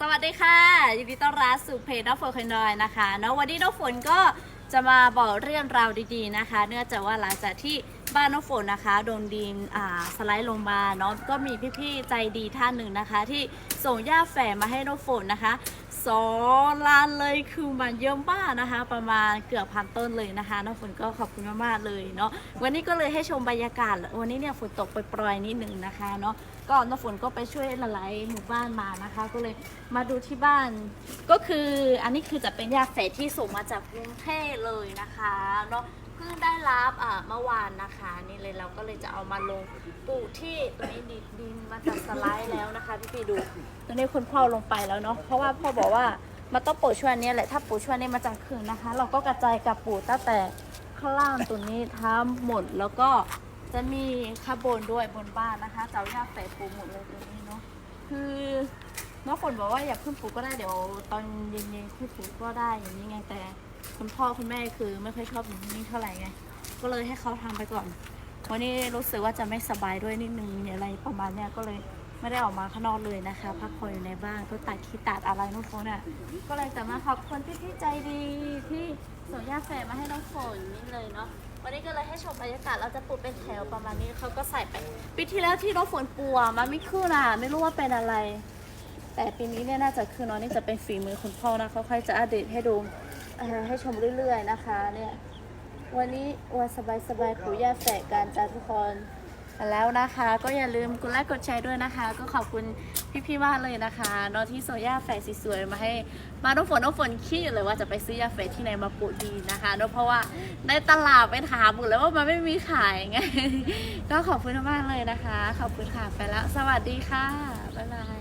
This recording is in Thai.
สวัสดีค่ะ ยินดีต้อนรับสู่เพจน้องฝนคนดอยนะคะเนาะวันนี้น้องฝนก็จะมาบอกเรื่องราวดีๆนะคะ เนื่องจากว่าหลังจากที่ บ้านน้องฝนนะคะ โดนดินอ่าสไลด์ลงมาเนาะก็มีพี่ๆใจดีท่านหนึ่งนะคะ ที่ส่งหญ้าแฝกมาให้น้องฝนนะคะสองล้านเลยคือมันเยอะมากนะคะ ประมาณเกือบพันต้นเลยนะคะน้องฝนก็ขอบคุณมากๆเลยเนาะวันนี้ก็เลยให้ชมบรรยากาศ วันนี้เนี่ยฝนตกปล่อยๆนิดหนึ่งนะคะเนาะก็น้ำฝนก็ไปช่วยละลายหมู่บ้านมานะคะ ก็เลยมาดูที่บ้าน ก็คืออันนี้คือจะเป็นยาเสพที่ส่งมาจากกรุงเทพเลยนะคะเนาะ เพิ่งได้รับอ่าเมื่อวานนะคะ นี่เลยเราก็เลยจะเอามาลงปลูกที่ตรงนี้ดินดินมาจากสไลด์แล้วนะคะพี่พี่ดูตอนนี้คุณพ่อลงไปแล้วเนาะเพราะว่าพ่อบอกว่ามันต้องปลูกช่วงนี้แหละถ้าปลูกช่วงนี้มาจากคืนนะคะ เราก็กระจายกับปลูกตั้งแต่ข้างล่างตัวนี้ทั้งหมดแล้วก็จะมีข้างบนด้วยบนบ้านนะคะเจ้าย่าใส่ปูหมดเลยตรงนี้เนาะคือ น้องฝนบอกว่าอย่าเพิ่งปลูกก็ได้เดี๋ยวตอนเย็นๆค่อยปลูกก็ได้อย่างนี้ไงแต่ คุณพ่อคุณแม่คือไม่ค่อยชอบอย่างนี้เท่าไหร่ไง ก็เลยให้เขาทำไปก่อน วันนี้รู้สึกว่าจะไม่สบายด้วยนิดนึงอะไรประมาณเนี้ยก็เลยไม่ได้ออกมาข้างนอกเลยนะคะ พักผ่อนอยู่ในบ้านก็ตัดขี้ตัดอะไรน้องฝนอะก็เลยจะมาขอบคุณพี่ๆใจดีที่ส่งยาแฝมาให้น้องฝนนี่เลยเนาะวันนี้ก็เลยให้ชมบรรยากาศเราจะปลูกเป็นแถวประมาณนี้เขาก็ใส่ไปปีที่แล้วที่น้องฝนปลูกมันไม่ขึ้นอะไม่รู้ว่าเป็นอะไร แต่ปีนี้เนี่ยน่าจะขึ้นเนาะนี่จะเป็นฝีมือคุณพ่อนะเขาค่อยจะอัปเดตให้ดูให้ชมเรื่อยๆนะคะเนี่ยวันนี้วันสบายๆปู่ย่าแฝกกันจ้าทุกคนแล้วนะคะ ก็อย่าลืมกดไลค์กดแชร์ด้วยนะคะ ก็ขอบคุณพี่ๆมากเลยนะคะเนาะที่โซย่าแฝกสวยๆมาให้มาน้องฝนน้องฝนขี้อยู่เลยว่าจะไปซื้อยาแฝกที่ไหนมาปลูกดีนะคะเนาะเพราะว่าในตลาดไปถามหมดแล้วว่ามันไม่มีขายไง ก็ขอบคุณมากเลยนะคะ ขอบคุณค่ะไปแล้ว สวัสดีค่ะบ๊ายบาย